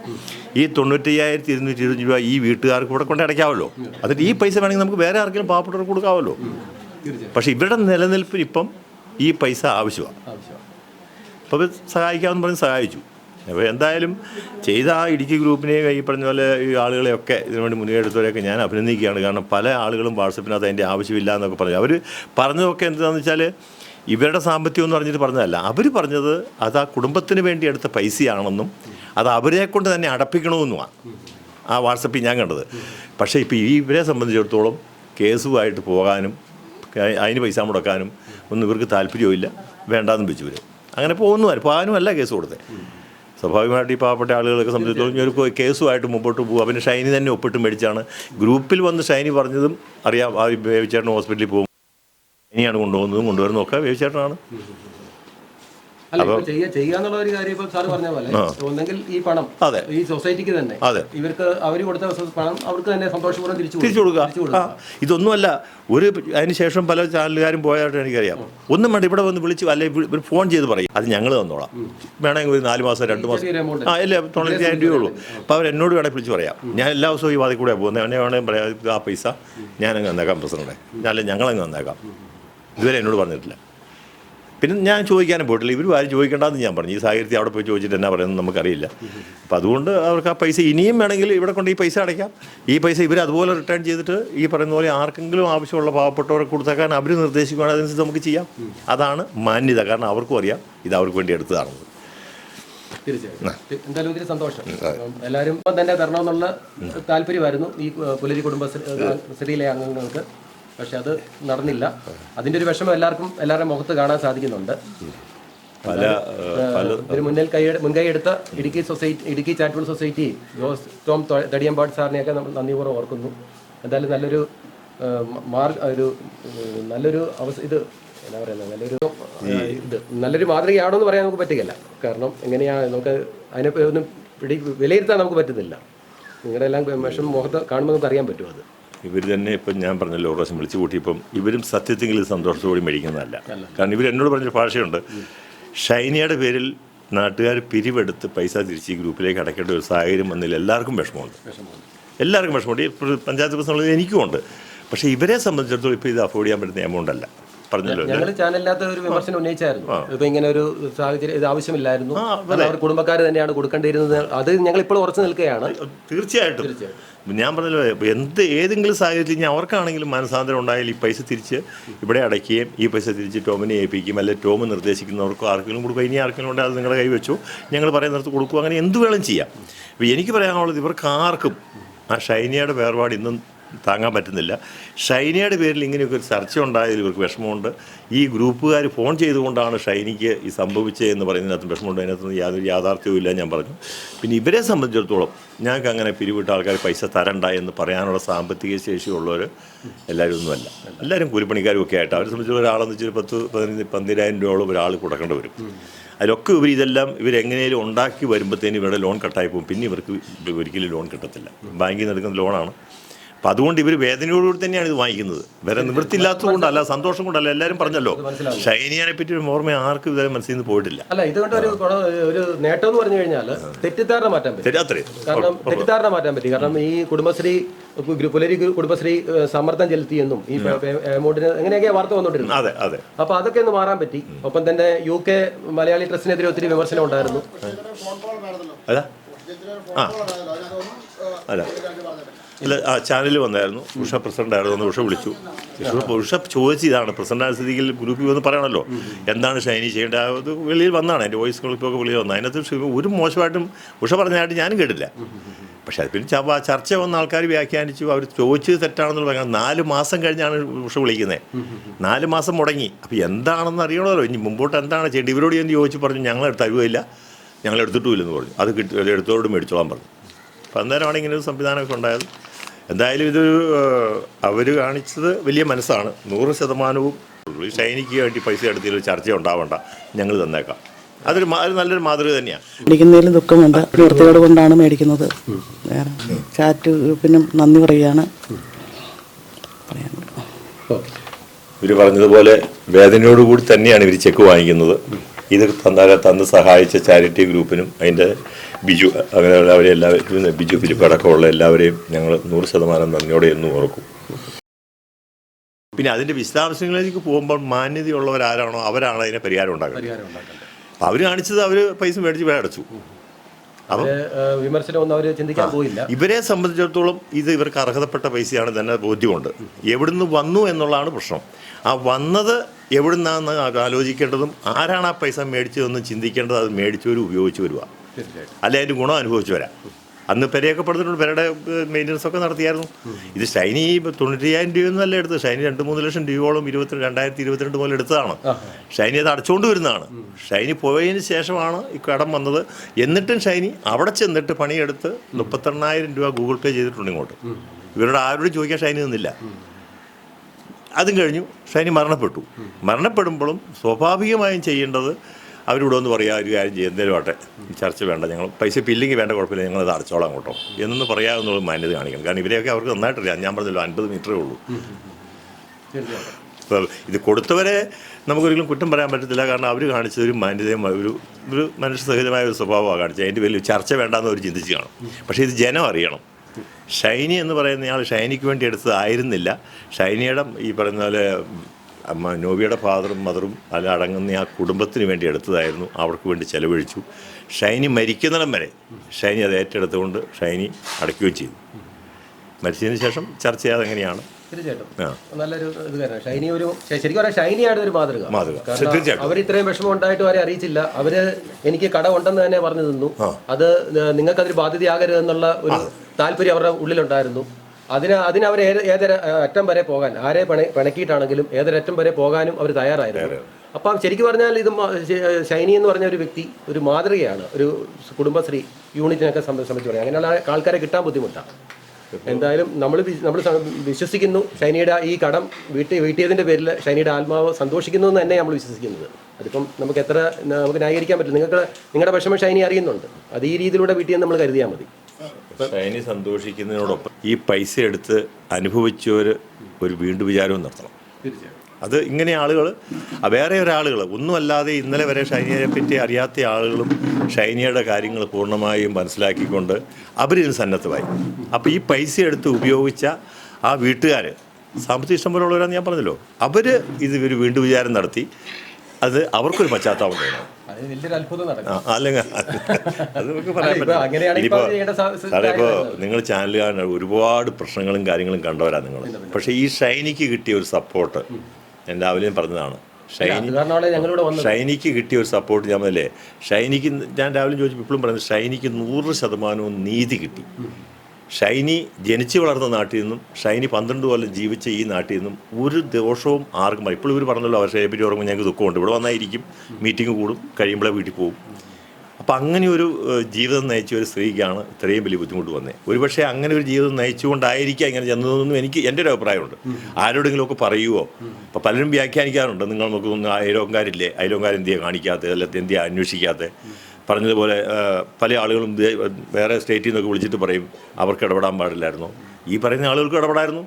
ഈ തൊണ്ണൂറ്റയ്യായിരത്തി ഇരുന്നൂറ്റി ഇരുപത്തഞ്ച് രൂപ ഈ വീട്ടുകാർക്ക് ഇവിടെ കൊണ്ട് അടയ്ക്കാമല്ലോ എന്നിട്ട് ഈ പൈസ വേണമെങ്കിൽ നമുക്ക് വേറെ ആർക്കെങ്കിലും പാവപ്പെട്ടവർക്ക് കൊടുക്കാമല്ലോ പക്ഷേ ഇവരുടെ നിലനിൽപ്പിന് ഇപ്പം ഈ പൈസ ആവശ്യമാണ്. ആവശ്യം അപ്പോൾ സഹായിക്കാമെന്ന് പറഞ്ഞ് സഹായിച്ചു. അപ്പോൾ എന്തായാലും ചെയ്ത ആ ഇടുക്കി ഗ്രൂപ്പിനെയും ഈ പറഞ്ഞ പോലെ ഈ ആളുകളെയൊക്കെ ഇതിനുവേണ്ടി മുൻകൈയെടുത്തവരെയൊക്കെ ഞാൻ അഭിനന്ദിക്കുകയാണ്. കാരണം പല ആളുകളും വാട്സപ്പിനകത്ത് അതിന്റെ ആവശ്യമില്ല എന്നൊക്കെ പറഞ്ഞു. അവർ പറഞ്ഞതൊക്കെ എന്താണെന്ന് വെച്ചാൽ ഇവരുടെ സാമ്പത്തികം എന്ന് പറഞ്ഞിട്ട് പറഞ്ഞതല്ല. അവർ പറഞ്ഞത് അത് ആ കുടുംബത്തിന് വേണ്ടി എടുത്ത പൈസയാണെന്നും അത് അവരെ കൊണ്ട് തന്നെ അടപ്പിക്കണമെന്നുമാണ് ആ വാട്സപ്പിൽ ഞാൻ കണ്ടത്. പക്ഷേ ഇപ്പോൾ ഈ ഇവരെ സംബന്ധിച്ചിടത്തോളം കേസുമായിട്ട് പോകാനും അതിന് പൈസ മുടക്കാനും ഒന്നും ഇവർക്ക് താല്പര്യമില്ല വേണ്ടാന്ന് വെച്ചു വരും അങ്ങനെ പോകുന്നു പോകാനും അല്ല കേസ് കൊടുത്തത്. സ്വാഭാവികമായിട്ട് ഈ പാവപ്പെട്ട ആളുകളൊക്കെ സംബന്ധിച്ചിടത്തോളം ഒരു കേസുമായിട്ട് മുമ്പോട്ട് പോകുക പിന്നെ ഷൈനി തന്നെ ഒപ്പിട്ട് മേടിച്ചാണ്. ഗ്രൂപ്പിൽ വന്ന് ഷൈനി പറഞ്ഞതും അറിയാം. ആ ബേബിച്ചേട്ടൻ ഹോസ്പിറ്റലിൽ പോകും. ഇനിയാണ് കൊണ്ടുപോകുന്നതും കൊണ്ടുവരുന്നതും ഒക്കെ ബേബിച്ചേട്ടനാണ്. അല്ല ഇപ്പൊ ചെയ്യാ ചെയ്യാന്നുള്ള ഒരു കാര്യം ഇപ്പൊ സാർ പറഞ്ഞ പോലെ ഒന്നെങ്കിൽ ഈ പണം ഈ സൊസൈറ്റിക്ക് തന്നെ ഇവർക്ക് അവർ കൊടുത്ത സ- പണം അവർക്ക് തന്നെ സന്തോഷപൂർവം തിരിച്ചു തിരിച്ചു കൊടുക്കുക. ഇതൊന്നുമല്ല ഒരു അതിന് ശേഷം പല ചാനലുകാരും പോയതായിട്ട് എനിക്കറിയാം. ഒന്നും വേണ്ട ഇവിടെ വന്ന് വിളിച്ച് അല്ലെ ഫോൺ ചെയ്ത് പറയും. അത് ഞങ്ങൾ തന്നോളാം. വേണമെങ്കിൽ ഒരു നാല് മാസം രണ്ട് മാസം. ആ ഇല്ല തൊണ്ണൂറ്റിയായിരം രൂപയുള്ളൂ അപ്പോൾ അവർ എന്നോട് വേണമെങ്കിൽ വിളിച്ച് പറയാം. ഞാൻ എല്ലാ ദിവസവും ഈ വാതിൽ കൂടെ പോകുന്നത് എന്നെ വേണമെങ്കിൽ പറയാം ആ പൈസ ഞാനങ്ങ് തന്നേക്കാം പ്രസിഡന്റ് അല്ലെങ്കിൽ ഞങ്ങളങ്ങ് തന്നേക്കാം. ഇതുവരെ എന്നോട് പറഞ്ഞിട്ടില്ല. പിന്നെ ഞാൻ ചോദിക്കാനും പോയിട്ടില്ല. ഇവർ ആരും ചോദിക്കേണ്ടെന്ന് ഞാൻ പറഞ്ഞു. ഈ സാഹചര്യത്തിൽ അവിടെ പോയി ചോദിച്ചിട്ട് എന്നാ പറയുന്നത് നമുക്കറിയില്ല. അപ്പോൾ അതുകൊണ്ട് അവർക്ക് ആ പൈസ ഇനിയും വേണമെങ്കിൽ ഇവിടെ കൊണ്ട് ഈ പൈസ അടയ്ക്കാം. ഈ പൈസ ഇവർ അതുപോലെ റിട്ടേൺ ചെയ്തിട്ട് ഈ പറയുന്ന പോലെ ആർക്കെങ്കിലും ആവശ്യമുള്ള പാവപ്പെട്ടവരെ കൊടുത്തേക്കാൻ അവർ നിർദ്ദേശിക്കുകയാണെങ്കിൽ അതനുസരിച്ച് നമുക്ക് ചെയ്യാം. അതാണ് മാന്യത. കാരണം അവർക്കും അറിയാം ഇത് അവർക്ക് വേണ്ടി എടുത്തതാണെന്ന്. തീർച്ചയായും എന്തായാലും ഒത്തിരി സന്തോഷം. എല്ലാവരും ഇപ്പം തന്നെ തരണമെന്നുള്ള താല്പര്യമായിരുന്നു ഈ പുലരി കുടുംബശ്രീയിലെ അംഗങ്ങൾക്ക്. പക്ഷെ അത് നടന്നില്ല. അതിന്റെ ഒരു വിഷമം എല്ലാവർക്കും എല്ലാവരുടെ മുഖത്ത് കാണാൻ സാധിക്കുന്നുണ്ട്. പല ഒരു മുന്നിൽ കൈ മുൻകൈ എടുത്ത Idukki society Idukki charitable society Jose Tom Thadiyampad സാറിനെയൊക്കെ നമ്മൾ നന്ദിപൂർവം ഓർക്കുന്നു. എന്തായാലും നല്ലൊരു മാർഗ് ഒരു നല്ലൊരു അവസ്ഥ ഇത് എന്താ പറയുന്നത്? നല്ലൊരു ഇത്. നല്ലൊരു മാതൃകയാണോ എന്ന് പറയാൻ നമുക്ക് പറ്റുകയില്ല. കാരണം എങ്ങനെയാണ് നമുക്ക് അതിനെ ഒന്നും പിടി വിലയിരുത്താൻ നമുക്ക് പറ്റുന്നില്ല. നിങ്ങളുടെ എല്ലാം വിഷം മുഖത്ത് കാണുമ്പോൾ നമുക്ക് അറിയാൻ പറ്റും അത്. ഇവർ തന്നെ ഇപ്പം ഞാൻ പറഞ്ഞല്ലോ ഒരു പ്രാവശ്യം വിളിച്ചു കൂട്ടിയപ്പം ഇവരും സത്യത്തിൽ സന്തോഷത്തോടെ മേടിക്കുന്നതല്ല കാരണം ഇവർ എന്നോട് പറഞ്ഞൊരു ഭാഷയുണ്ട്. ഷൈനിയുടെ പേരിൽ നാട്ടുകാർ പിരിവെടുത്ത് പൈസ തിരിച്ച് ഈ ഗ്രൂപ്പിലേക്ക് അടയ്ക്കേണ്ട ഒരു സാഹചര്യം വന്നില്ല എല്ലാവർക്കും വിഷമമുണ്ട്. എല്ലാവർക്കും വിഷമമുണ്ട്. പഞ്ചായത്ത് പ്രസിഡന്റ് എനിക്കും ഉണ്ട് പക്ഷേ ഇവരെ സംബന്ധിച്ചിടത്തോളം ഇപ്പോൾ ഇത് അഫോർഡ് ചെയ്യാൻ പറ്റുന്ന എമൗണ്ട് അല്ല. പറഞ്ഞല്ലോ ഞങ്ങൾ ചാനലിനകത്ത് ഒരു വിമർശനം ഉന്നയിച്ചായിരുന്നു. ഇപ്പൊ ഇങ്ങനെ ഒരു സാഹചര്യം ഇത് ആവശ്യമില്ലായിരുന്നു. അവർ കുടുംബക്കാർ തന്നെയാണ് കൊടുക്കേണ്ടിയിരുന്നത്. അത് ഞങ്ങൾ ഇപ്പോൾ ഉറച്ചു നിൽക്കുകയാണ്. തീർച്ചയായിട്ടും. ഞാൻ പറഞ്ഞല്ലോ എന്ത് ഏതെങ്കിലും സാഹചര്യത്തിൽ ഇനി അവർക്കാണെങ്കിലും മനസാന്തരം ഉണ്ടായാലും ഈ പൈസ തിരിച്ച് ഇവിടെ അടയ്ക്കുകയും ഈ പൈസ തിരിച്ച് ടോമിനെ ഏൽപ്പിക്കും അല്ലെങ്കിൽ ടോം നിർദ്ദേശിക്കുന്നവർക്കോ ആർക്കെങ്കിലും കൊടുക്കുക. ഇനി ആർക്കെങ്കിലും ഉണ്ടെങ്കിൽ അത് നിങ്ങളുടെ കൈ വെച്ചു ഞങ്ങൾ പറയുന്നിടത്ത് കൊടുക്കുക. അങ്ങനെ എന്ത് വേണം ചെയ്യാം. എനിക്ക് പറയാനുള്ളത് ഇവർക്ക് ആർക്കും ആ ഷൈനിയുടെ വേർപാട് ഇന്നും താങ്ങാൻ പറ്റുന്നില്ല. ഷൈനിയുടെ പേരിൽ ഇങ്ങനെയൊക്കെ ഒരു ചർച്ച ഉണ്ടായതിൽ ഇവർക്ക് വിഷമമുണ്ട്. ഈ ഗ്രൂപ്പുകാർ ഫോൺ ചെയ്തുകൊണ്ടാണ് ഷൈനിക്ക് ഈ സംഭവിച്ചത് എന്ന് പറയുന്നതിനകത്ത് വിഷമമുണ്ട്. അതിനകത്തൊന്നും യാതൊരു യാഥാർത്ഥ്യവും ഇല്ല ഞാൻ പറഞ്ഞു. പിന്നെ ഇവരെ സംബന്ധിച്ചിടത്തോളം ഞങ്ങൾക്ക് അങ്ങനെ പിരിവിട്ട ആൾക്കാർ പൈസ തരണ്ട എന്ന് പറയാനുള്ള സാമ്പത്തിക ശേഷിയുള്ളവർ എല്ലാവരും ഒന്നുമല്ല എല്ലാവരും കൂലിപ്പണിക്കാരും ഒക്കെ ആയിട്ട് അവരെ സംബന്ധിച്ച് ഒരാളെന്ന് വെച്ചാൽ പത്ത് പതിനഞ്ച് പന്തിരായിരം രൂപയോളം ഒരാൾ കൊടുക്കേണ്ടി വരും. അതിലൊക്കെ ഇവർ ഇതെല്ലാം ഇവരെങ്ങനെയും ഉണ്ടാക്കി വരുമ്പോഴത്തേനും ഇവരുടെ ലോൺ കട്ടായി പോകും. പിന്നെ ഇവർക്ക് ഒരിക്കലും ലോൺ കിട്ടത്തില്ല. ബാങ്കിൽ നിന്ന് എടുക്കുന്ന ലോണാണ്. അപ്പം അതുകൊണ്ട് ഇവർ വേദനയോടുകൂടി തന്നെയാണ് ഇത് വാങ്ങിക്കുന്നത്. വേറെ നിവൃത്തിയില്ലാത്തതുകൊണ്ടല്ല സന്തോഷം കൊണ്ടല്ല എല്ലാവരും പറഞ്ഞല്ലോ ഷൈനിയാനെ പറ്റി ഒരു ഓർമ്മ ആർക്കും ഇതുവരെ മനസ്സിൽ നിന്ന് പോയിട്ടില്ല. അല്ല ഇതുകൊണ്ട് ഒരു ഒരു നേട്ടം എന്ന് പറഞ്ഞു കഴിഞ്ഞാൽ തെറ്റിദ്ധാരണ മാറ്റാൻ പറ്റും. കാരണം തെറ്റിദ്ധാരണ മാറ്റാൻ പറ്റി. കാരണം ഈ കുടുംബശ്രീ പുലരി കുടുംബശ്രീ സമ്മർദ്ദം ചെലുത്തിയെന്നും ഈ എമൗണ്ടിന് എങ്ങനെയൊക്കെയാ വാർത്ത വന്നോണ്ടിരുന്നു അതെ അതെ. അപ്പൊ അതൊക്കെ ഒന്ന് മാറാൻ പറ്റി. ഒപ്പം തന്നെ യു കെ മലയാളി ട്രസ്റ്റിനെതിരെ ഒത്തിരി വിമർശനം ഉണ്ടായിരുന്നു. അതാ. ആ. അല്ല. ഇല്ല ആ ചാനലിൽ വന്നായിരുന്നു. ഉഷ പ്രസിഡന്റ് ആയിരുന്നു ഉഷ വിളിച്ചു. ഉഷ ചോദിച്ച ഇതാണ്. പ്രസിഡന്റ് സ്ഥിതിയിൽ ഗ്രൂപ്പിൽ വന്ന് പറയണമല്ലോ എന്താണ് ഷൈനി ചെയ്യേണ്ടത്? അത് വെളിയിൽ വന്നാണ്. എന്റെ വോയിസ് ക്ലിപ്പൊക്കെ വെളിയിൽ വന്നത് അതിനകത്ത് ഒരു മോശമായിട്ടും ഉഷ പറഞ്ഞതായിട്ട് ഞാനും കേട്ടില്ല. പക്ഷെ അത് പിന്നെ ചർച്ച വന്ന ആൾക്കാർ വ്യാഖ്യാനിച്ചു. അവർ ചോദിച്ചത് തെറ്റാണെന്നുള്ള പറയാം നാല് മാസം കഴിഞ്ഞാണ് ഉഷ വിളിക്കുന്നത്. നാല് മാസം മുടങ്ങി. അപ്പോൾ എന്താണെന്ന് അറിയണമല്ലോ. ഇനി മുമ്പോട്ട് എന്താണ് ചെയ്യേണ്ടത്? ഇവരോട് ഞാൻ ചോദിച്ചു പറഞ്ഞു ഞങ്ങൾ തരുകയില്ല ഞങ്ങൾ എടുത്തിട്ടുമില്ലെന്ന് പറഞ്ഞു. അത് കിട്ടി എടുത്തോട് മേടിച്ചോളാൻ പറഞ്ഞു. അപ്പം അന്നേരമാണ് ഇങ്ങനെ ഒരു സംവിധാനമൊക്കെ ഉണ്ടായത്. എന്തായാലും ഇത് അവർ കാണിച്ചത് വലിയ മനസ്സാണ്. നൂറ് ശതമാനവും ചൈനയ്ക്ക് വേണ്ടി പൈസ എടുത്തതിൽ ചർച്ച ഉണ്ടാവണ്ട. ഞങ്ങൾ തന്നേക്കാം. അതൊരു നല്ലൊരു മാതൃക തന്നെയാണ് മേടിക്കുന്നതിലും ദുഃഖമുണ്ട്. വൃത്തികേട് കൊണ്ടാണ് മേടിക്കുന്നത്. വേറെ ചാറ്റ് പിന്നെ നന്ദി പറയുകയാണ്. ഇവർ പറഞ്ഞതുപോലെ വേദനയോടുകൂടി തന്നെയാണ് ഇവർ ചെക്ക് വാങ്ങിക്കുന്നത്. ഇത് തന്നാലെ തന്ന് സഹായിച്ച ചാരിറ്റി ഗ്രൂപ്പിനും അതിന്റെ ബിജു അങ്ങനെയുള്ള അവരെ എല്ലാവരും ബിജു ഫിലിപ്പ് അടക്കമുള്ള എല്ലാവരെയും ഞങ്ങൾ നൂറ് ശതമാനം നന്ദിയോടെ എന്നും ഓർക്കും. പിന്നെ അതിന്റെ വിശദാംശങ്ങളിലേക്ക് പോകുമ്പോൾ മാന്യതയുള്ളവരാരാണോ അവരാണ് അതിനെ പരിഹാരം ഉണ്ടാക്കുന്നത് പരിഹാരം ഉണ്ടാക്കണ്ടേ അവർ കാണിച്ചത് അവർ പൈസ മേടിച്ച് അടച്ചു. അപ്പം വിമർശനം ഒന്നും ചിന്തിക്കാൻ പോയില്ല. ഇവരെ സംബന്ധിച്ചിടത്തോളം ഇത് ഇവർക്ക് അർഹതപ്പെട്ട പൈസയാണ് തന്നെ ബോധ്യമുണ്ട്. എവിടുന്ന് വന്നു എന്നുള്ളതാണ് പ്രശ്നം. ആ വന്നത് എവിടുന്നാന്ന് ആലോചിക്കേണ്ടതും ആരാണ് ആ പൈസ മേടിച്ചതെന്ന് ചിന്തിക്കേണ്ടത് അത് മേടിച്ചവർ ഉപയോഗിച്ച് വരിക അല്ലെ അതിന്റെ ഗുണം അനുഭവിച്ചു വരാം. അന്ന് പെരയൊക്കെ പെടുത്തിട്ടുണ്ട് പെരയുടെ മെയിന്റനൻസ് ഒക്കെ നടത്തിയായിരുന്നു. ഇത് ഷൈനി തൊണ്ണൂറ്റയ്യായിരം രൂപയൊന്നുമല്ല എടുത്തത്. ഷൈനി രണ്ട് മൂന്ന് ലക്ഷം രൂപയോളം ഇരുപത്തി രണ്ടായിരത്തി ഇരുപത്തിരണ്ട് മുതൽ എടുത്തതാണ്. ഷൈനി അത് അടച്ചുകൊണ്ട് വരുന്നതാണ്. ഷൈനി പോയതിന് ശേഷമാണ് ഈ കടം വന്നത്. എന്നിട്ടും ഷൈനി അവിടെ ചെന്നിട്ട് പണിയെടുത്ത് മുപ്പത്തെണ്ണായിരം രൂപ ഗൂഗിൾ പേ ചെയ്തിട്ടുണ്ട് ഇങ്ങോട്ട്. ഇവരോട് ആരോടും ചോദിക്കാൻ ഷൈനി നിന്നില്ല. അതും കഴിഞ്ഞു. ഷൈനി മരണപ്പെട്ടു. മരണപ്പെടുമ്പോഴും സ്വാഭാവികമായും ചെയ്യേണ്ടത് അവരോട് ഒന്ന് പറയാ ഒരു കാര്യം ചെയ്യും എന്തേലും ആട്ടെ ചർച്ച വേണ്ട ഞങ്ങൾ പൈസ ഇല്ലെങ്കിൽ വേണ്ട കുഴപ്പമില്ല ഞങ്ങൾ ഇത് അടച്ചോളാം കേട്ടോ. എന്നൊന്ന് പറയാമെന്നുള്ള മാന്യത കാണിക്കണം. കാരണം ഇവരെയൊക്കെ അവർക്ക് നന്നായിട്ടറിയാം. ഞാൻ പറഞ്ഞല്ലോ അൻപത് മീറ്ററേ ഉള്ളൂ. ഇപ്പോൾ ഇത് കൊടുത്തവരെ നമുക്കൊരിക്കലും കുറ്റം പറയാൻ പറ്റത്തില്ല. കാരണം അവർ കാണിച്ചത് ഒരു മാന്യതയും ഒരു ഒരു മനുഷ്യസഹിതമായ ഒരു സ്വഭാവമാണ് കാണിച്ചത്. അതിന്റെ വലിയ ചർച്ച വേണ്ടാന്ന് അവർ ചിന്തിച്ച് കാണും. പക്ഷേ ഇത് ജനം അറിയണം. ഷൈനി എന്ന് പറയുന്ന ആൾ ഷൈനിക്ക് വേണ്ടി എടുത്തതായിരുന്നില്ല. ഷൈനിയുടെ ഈ പറയുന്ന പോലെ അമ്മ നോബിയുടെ ഫാദറും മദറും അല്ല അടങ്ങുന്ന ആ കുടുംബത്തിന് വേണ്ടി എടുത്തതായിരുന്നു. അവർക്ക് വേണ്ടി ചെലവഴിച്ചു. ഷൈനി മരിക്കുന്നിടം വരെ ഷൈനി അത് ഏറ്റെടുത്തുകൊണ്ട് ഷൈനി അടയ്ക്കുകയും ചെയ്തു. മരിച്ചതിന് ശേഷം ചർച്ച ചെയ്യാതെ എങ്ങനെയാണ്? തീർച്ചയായിട്ടും. നല്ലൊരു ഇത് കാരണം ഷൈനി ഒരു ശരിക്കും പറഞ്ഞാൽ ഷൈനിയാണ് ഒരു മാതൃക. കാരണം. അവർ ഇത്രയും വിഷമം ഉണ്ടായിട്ടും അവരെ അറിയിച്ചില്ല. അവർ എനിക്ക് കട ഉണ്ടെന്ന് തന്നെ പറഞ്ഞു തന്നു. അത് നിങ്ങൾക്ക് അതൊരു ബാധ്യതയാകരുത് എന്നുള്ള ഒരു താല്പര്യം അവരുടെ ഉള്ളിലുണ്ടായിരുന്നു. അതിന് അതിന് അവർ ഏത് ഏതൊരു അറ്റം വരെ പോകാൻ ആരെ പണ പിണക്കിയിട്ടാണെങ്കിലും ഏതൊരറ്റം വരെ പോകാനും അവർ തയ്യാറായിരുന്നു. അപ്പം ശരിക്കും പറഞ്ഞാൽ ഇത് ശൈനി ഷൈനി എന്ന് പറഞ്ഞ ഒരു വ്യക്തി ഒരു മാതൃകയാണ്. ഒരു കുടുംബശ്രീ യൂണിറ്റിനൊക്കെ സംബ- സംബന്ധിച്ച് പറയാം. അങ്ങനെയുള്ള ആൾക്കാരെ കിട്ടാൻ ബുദ്ധിമുട്ടാണ്. എന്തായാലും നമ്മൾ നമ്മൾ വിശ്വസിക്കുന്നു. ഷൈനിയുടെ ഈ കടം വീട്ടി വീട്ടിയതിന്റെ പേരിൽ ഷൈനിയുടെ ആത്മാവ് സന്തോഷിക്കുന്നു എന്ന് തന്നെ നമ്മൾ വിശ്വസിക്കുന്നത്. അതിപ്പം നമുക്ക് എത്ര നമുക്ക് ന്യായീകരിക്കാൻ പറ്റില്ല. നിങ്ങൾക്ക് നിങ്ങളുടെ വിഷമം ഷൈനി അറിയുന്നുണ്ട്. അത് ഈ രീതിയിലൂടെ വീട്ടിൽ നമ്മൾ കരുതിയാൽ മതി. ഷൈനി സന്തോഷിക്കുന്നതിനോടൊപ്പം ഈ പൈസ എടുത്ത് അനുഭവിച്ചവർ ഒരു വീണ്ടും വിചാരവും നടത്തണം. തീർച്ചയായും. അത് ഇങ്ങനെ ആളുകൾ വേറെ ഒരാളുകൾ ഒന്നുമല്ലാതെ ഇന്നലെ വരെ ഷൈനിയെ പറ്റി അറിയാത്ത ആളുകളും ഷൈനിയുടെ കാര്യങ്ങൾ പൂർണമായും മനസ്സിലാക്കിക്കൊണ്ട് അവരിതിന് സന്നദ്ധമായി. അപ്പോൾ ഈ പൈസ എടുത്ത് ഉപയോഗിച്ച ആ വീട്ടുകാർ സാമ്പത്തിക ഇഷ്ടം പോലുള്ളവരാന്ന് ഞാൻ പറഞ്ഞല്ലോ അവർ ഇത് ഒരു വീണ്ടും വിചാരം നടത്തി. അത് അവർക്കൊരു പശ്ചാത്താപം അതിപ്പോ നിങ്ങൾ വലിയൊരു കാണാൻ നടക്കും. ആ, അല്ലെങ്കിൽ അത് നമുക്ക് പറയാൻ സാറേ ഇപ്പോൾ നിങ്ങൾ ചാനലുകാരൻ ഒരുപാട് പ്രശ്നങ്ങളും കാര്യങ്ങളും കണ്ടവരാ നിങ്ങൾ. പക്ഷേ ഈ ഷൈനിക്ക് കിട്ടിയ ഒരു സപ്പോർട്ട് ഞാൻ രാവിലെയും പറഞ്ഞതാണ്. ഷൈനി ഷൈനിക്ക് കിട്ടിയ ഒരു സപ്പോർട്ട് ഞാൻ അല്ലേ ഷൈനിക്ക് ഞാൻ രാവിലെ ചോദിച്ചു ഇപ്പോഴും പറയുന്നത് ഷൈനിക്ക് നൂറ് ശതമാനവും നീതി കിട്ടി. ഷൈനി ജനിച്ചു വളർന്ന നാട്ടിൽ നിന്നും ഷൈനി പന്ത്രണ്ട് കൊല്ലം ജീവിച്ച ഈ നാട്ടിൽ നിന്നും ഒരു ദോഷവും ആർക്കും ഇപ്പോഴും ഇവർ പറഞ്ഞല്ലോ അവർ ഷൈനെ പറ്റി ഓർമ്മ ഞങ്ങൾക്ക് ദുഃഖമുണ്ട്. ഇവിടെ വന്നായിരിക്കും മീറ്റിംഗ് കൂടും കഴിയുമ്പോഴേ വീട്ടിൽ പോകും അപ്പം അങ്ങനെ ഒരു ജീവിതം നയിച്ച ഒരു സ്ത്രീക്കാണ് ഇത്രയും വലിയ ബുദ്ധിമുട്ട് വന്നത് ഒരുപക്ഷെ അങ്ങനെ ഒരു ജീവിതം നയിച്ചുകൊണ്ടായിരിക്കാം ഇങ്ങനെ ചെന്നതെന്നും എനിക്ക് എന്റെ ഒരു അഭിപ്രായമുണ്ട്. ആരോടെങ്കിലുമൊക്കെ പറയുമോ അപ്പോൾ പലരും വ്യാഖ്യാനിക്കാറുണ്ട്. നിങ്ങൾ നോക്കുന്നു അയലോങ്കാരില്ലേ? അയലോങ്കാരെന്തിയെ കാണിക്കാത്തത്? അല്ല എന്തിയാ അന്വേഷിക്കാത്തത്? പറഞ്ഞതുപോലെ പല ആളുകളും വേറെ സ്റ്റേറ്റിൽ നിന്നൊക്കെ വിളിച്ചിട്ട് പറയും അവർക്ക് ഇടപെടാൻ പാടില്ലായിരുന്നു. ഈ പറയുന്ന ആളുകൾക്ക് ഇടപെടായിരുന്നു.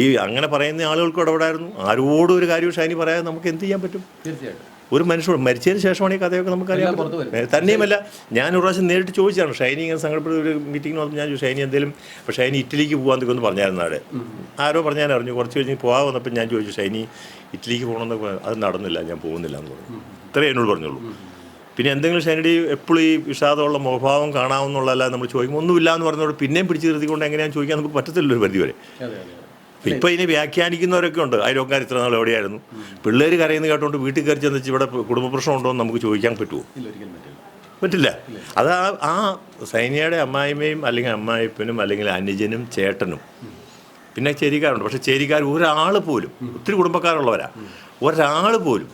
ഈ അങ്ങനെ പറയുന്ന ആളുകൾക്ക് ഇടപെടായിരുന്നു. ആരോടും ഒരു കാര്യം ഷൈനി പറയാതെ നമുക്ക് എന്ത് ചെയ്യാൻ പറ്റും? തീർച്ചയായിട്ടും. ഒരു മനുഷ്യൻ മരിച്ചതിന് ശേഷമാണ് ഈ കഥയൊക്കെ നമുക്കറിയാം തന്നെയുമല്ല ഞാൻ ഒരു പ്രാവശ്യം നേരിട്ട് ചോദിച്ചാണ് ഷൈനി ഇങ്ങനെ സങ്കടപ്പെടുന്ന ഒരു മീറ്റിംഗിന് വന്നപ്പോൾ ഞാൻ ചോദിച്ചു ഷൈനി എന്തെങ്കിലും അപ്പോൾ ഷൈനി ഇറ്റലിക്ക് പോകാൻ ഒന്ന് പറഞ്ഞായിരുന്നു അവിടെ ആരോ പറഞ്ഞാൽ അറിഞ്ഞു. കുറച്ച് കഴിഞ്ഞ് പോകാൻ വന്നപ്പോൾ ഞാൻ ചോദിച്ചു ഷൈനി ഇറ്റലിക്ക് പോകണമെന്നൊക്കെ. അത് നടന്നില്ല ഞാൻ പോകുന്നില്ല എന്ന് പറഞ്ഞു ഇത്രയേ എന്നോട് പറഞ്ഞുള്ളൂ. പിന്നെ എന്തെങ്കിലും ഷൈനിയുടെ എപ്പോഴും ഈ വിഷാദമുള്ള മുഖഭാവം കാണാവുന്നുള്ളതല്ല നമ്മൾ ചോദിക്കുമ്പോൾ ഒന്നുമില്ല എന്ന് പറഞ്ഞോട് പിന്നെയും പിടിച്ച് നിർത്തിക്കൊണ്ട് എങ്ങനെയാണെന്ന് ചോദിക്കാൻ നമുക്ക് പറ്റത്തില്ല ഒരു പരിധി വരെ ഇപ്പൊ ഇനി വ്യാഖ്യാനിക്കുന്നവരൊക്കെ ഉണ്ട്. അയലോക്കാർ ഇത്ര നാൾ എവിടെയായിരുന്നു? പിള്ളേർ കരയുന്ന കേട്ടോണ്ട് വീട്ടിൽ കയറി ചെന്ന് വെച്ച് ഇവിടെ കുടുംബ പ്രശ്നം ഉണ്ടോ എന്ന് നമുക്ക് ചോദിക്കാൻ പറ്റുമോ പറ്റില്ല. അത് ആ സൈനിയുടെ അമ്മായിമ്മയും അല്ലെങ്കിൽ അമ്മായിപ്പനും അല്ലെങ്കിൽ അനുജനും ചേട്ടനും. പിന്നെ ചേരിക്കാരുണ്ട്. പക്ഷെ ചേരിക്കാർ ഒരാൾ പോലും ഒത്തിരി കുടുംബക്കാരുള്ളവരാ. ഒരാൾ പോലും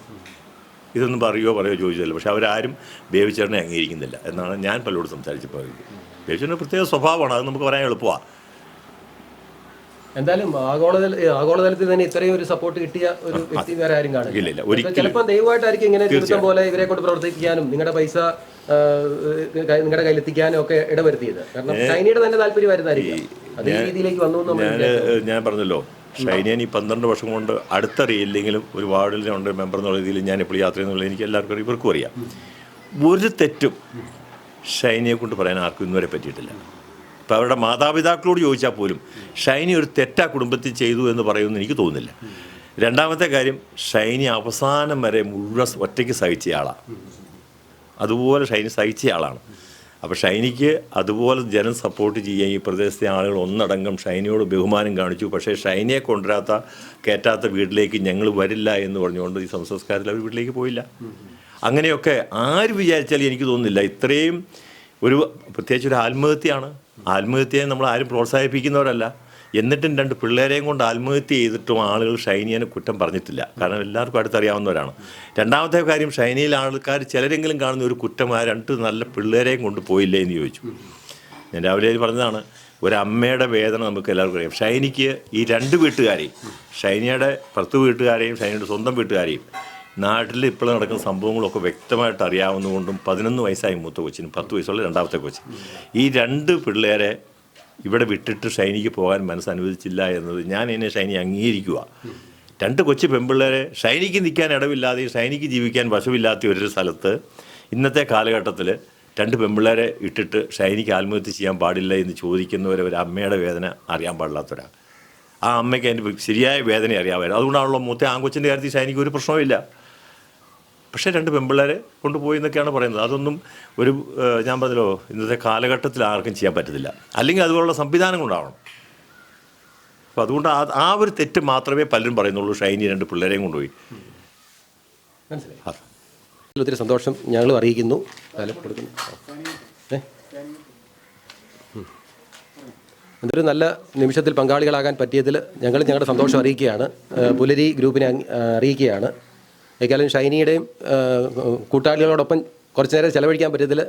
ഇതൊന്നും പറയുകയോ പറയുകയോ ചോദിച്ചതല്ല. പക്ഷെ അവരാരും ബേബിച്ചേട്ടനെ അംഗീകരിക്കുന്നില്ല. എന്നാണ് ഞാൻ പലരോട് സംസാരിച്ചപ്പോൾ ബേബിച്ചേട്ടന്റെ പ്രത്യേക സ്വഭാവമാണ്. അത് നമുക്ക് പറയാൻ എളുപ്പമാണ് എന്തായാലും ആഗോളതല ആഗോളതലത്തിൽ തന്നെ ഇത്രയും ഒരു സപ്പോർട്ട് കിട്ടിയ ഒരു വ്യക്തി വേറെ ആരും കാണില്ല. ചിലപ്പോൾ ദൈവമായിട്ടായിരിക്കും ഇങ്ങനെ ദിവസം പോലെ ഇവരെ കൊണ്ട് പ്രവർത്തിക്കാനും നിങ്ങളുടെ പൈസ നിങ്ങളുടെ കയ്യിൽ കയ്യിലെത്തിക്കാനും ഒക്കെ ഇടവരുത്തിയത്. കാരണം ചൈനയുടെ തന്നെ താല്പര്യമായിരുന്നായിരിക്കും വരുന്നതായിരിക്കും അതേ രീതിയിലേക്ക് വന്നു ഞാൻ പറഞ്ഞല്ലോ ഷൈനിയൻ ഈ പന്ത്രണ്ട് വർഷം കൊണ്ട് അടുത്തറിയില്ലെങ്കിലും ഒരു വാർഡിലുണ്ട് മെമ്പർ എന്നുള്ള രീതിയിൽ ഞാൻ ഇപ്പോൾ യാത്ര ചെയ്യുന്നുള്ള എനിക്ക് എല്ലാവർക്കും ഇവർക്കും അറിയാം. ഒരു തെറ്റും ഷൈനിയെ കൊണ്ട് പറയാൻ ആർക്കും ഇന്നുവരെ പറ്റിയിട്ടില്ല. ഇപ്പം അവരുടെ മാതാപിതാക്കളോട് ചോദിച്ചാൽ പോലും ഷൈനി ഒരു തെറ്റാ കുടുംബത്തിൽ ചെയ്തു എന്ന് പറയുമെന്ന് എനിക്ക് തോന്നുന്നില്ല. രണ്ടാമത്തെ കാര്യം ഷൈനി അവസാനം വരെ മുഴുവൻ ഒറ്റയ്ക്ക് സഹിച്ച ആളാണ് അതുപോലെ ഷൈനി സഹിച്ച ആളാണ്. അപ്പോൾ ഷൈനിക്ക് അതുപോലെ ജനം സപ്പോർട്ട് ചെയ്യാൻ ഈ പ്രദേശത്തെ ആളുകൾ ഒന്നടങ്കം ഷൈനിയോട് ബഹുമാനം കാണിച്ചു. പക്ഷേ ഷൈനിയെ കൊണ്ടുവരാത്ത കയറ്റാത്ത വീട്ടിലേക്ക് ഞങ്ങൾ വരില്ല എന്ന് പറഞ്ഞുകൊണ്ട് ഈ സംസ്കാരത്തിൽ അവർ വീട്ടിലേക്ക് പോയില്ല. അങ്ങനെയൊക്കെ ആര് വിചാരിച്ചാലും എനിക്ക് തോന്നുന്നില്ല. ഇത്രയും ഒരു പ്രത്യേകിച്ച് ഒരു ആത്മഹത്യയാണ്. ആത്മഹത്യയെ നമ്മൾ ആരും പ്രോത്സാഹിപ്പിക്കുന്നവരല്ല. എന്നിട്ടും രണ്ട് പിള്ളേരെയും കൊണ്ട് ആത്മഹത്യ ചെയ്തിട്ടും ആളുകൾ ഷൈനിയനെ കുറ്റം പറഞ്ഞിട്ടില്ല. കാരണം എല്ലാവർക്കും അടുത്തറിയാവുന്നവരാണ്. രണ്ടാമത്തെ കാര്യം ഷൈനിയിൽ ആൾക്കാർ ചിലരെങ്കിലും കാണുന്ന ഒരു കുറ്റം ആ രണ്ട് നല്ല പിള്ളേരെയും കൊണ്ട് പോയില്ലേ എന്ന് ചോദിച്ചു. ഞാൻ രാവിലെ പറഞ്ഞതാണ് ഒരമ്മയുടെ വേദന നമുക്ക് എല്ലാവർക്കും അറിയാം. ഷൈനിക്ക് ഈ രണ്ട് വീട്ടുകാരെയും ഷൈനിയുടെ പുറത്ത് വീട്ടുകാരെയും ഷൈനിയുടെ സ്വന്തം വീട്ടുകാരെയും നാട്ടിൽ ഇപ്പോൾ നടക്കുന്ന സംഭവങ്ങളൊക്കെ വ്യക്തമായിട്ട് അറിയാവുന്നതുകൊണ്ടും പതിനൊന്ന് വയസ്സായി മൂത്ത കൊച്ചിനും പത്ത് വയസ്സുള്ള രണ്ടാമത്തെ കൊച്ചിൻ ഈ രണ്ട് പിള്ളേരെ ഇവിടെ വിട്ടിട്ട് ഷൈനിക്ക് പോകാൻ മനസ്സ് അനുവദിച്ചില്ല എന്നത് ഞാൻ എന്നെ ഷൈനി അംഗീകരിക്കുക രണ്ട് കൊച്ചു പെൺപിള്ളേരെ ഷൈനിക്ക് നിൽക്കാൻ ഇടവില്ലാതെ ഷൈനിക്ക് ജീവിക്കാൻ വശമില്ലാത്ത ഒരു സ്ഥലത്ത് ഇന്നത്തെ കാലഘട്ടത്തിൽ രണ്ട് പെൺപിള്ളേരെ ഇട്ടിട്ട് ഷൈനിക്ക് ആത്മഹത്യ ചെയ്യാൻ പാടില്ല എന്ന് ചോദിക്കുന്നവരെ ഒരു അമ്മയുടെ വേദന അറിയാൻ പാടില്ലാത്തവരാ ആ അമ്മയ്ക്ക് അതിന്റെ ശരിയായ വേദന അറിയാമായിരുന്നു. അതുകൊണ്ടാണല്ലോ മൂത്ത ആൺകൊച്ചിന്റെ കാര്യത്തിൽ ഷൈനിക്ക് ഒരു പ്രശ്നവുമില്ല. പക്ഷേ രണ്ട് പെമ്പിള്ളേരെ കൊണ്ടുപോയി എന്നൊക്കെയാണ് പറയുന്നത്. അതൊന്നും ഒരു ഞാൻ പറഞ്ഞല്ലോ ഇന്നത്തെ കാലഘട്ടത്തിൽ ആർക്കും ചെയ്യാൻ പറ്റത്തില്ല. അല്ലെങ്കിൽ അതുപോലുള്ള സംവിധാനം കൊണ്ടാവണം അപ്പോൾ അതുകൊണ്ട് ആ ആ ഒരു തെറ്റ് മാത്രമേ പലരും പറയുന്നുള്ളൂ ഷൈനി രണ്ട് പിള്ളേരെയും കൊണ്ടുപോയി. മനസ്സിലായി. ഒത്തിരി സന്തോഷം ഞങ്ങളും അറിയിക്കുന്നു. കൊടുക്കുന്നു. ഏ? എന്തൊരു നല്ല നിമിഷത്തിൽ പങ്കാളികളാകാൻ പറ്റിയതിൽ ഞങ്ങൾ ഞങ്ങളുടെ സന്തോഷം അറിയിക്കുകയാണ്. പുലരി ഗ്രൂപ്പിനെ അറിയിക്കുകയാണ്. ഏക്കാലം ഷൈനിയുടെയും കൂട്ടാളികളോടൊപ്പം കുറച്ച് നേരം ചെലവഴിക്കാൻ പറ്റിയതിൽ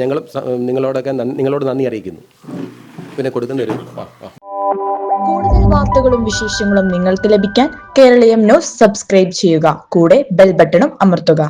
ഞങ്ങളും നിങ്ങളോടൊക്കെ നിങ്ങളോട് നന്ദി അറിയിക്കുന്നു. പിന്നെ കൊടുക്കുന്ന ഒരു ആ ആ കൂടുതൽ വാർത്തകളും വിശേഷങ്ങളും നിങ്ങൾക്ക് ലഭിക്കാൻ കേരളീയം ന്യൂസ് സബ്സ്ക്രൈബ് ചെയ്യുക. കൂടെ ബെൽ ബട്ടണും അമർത്തുക.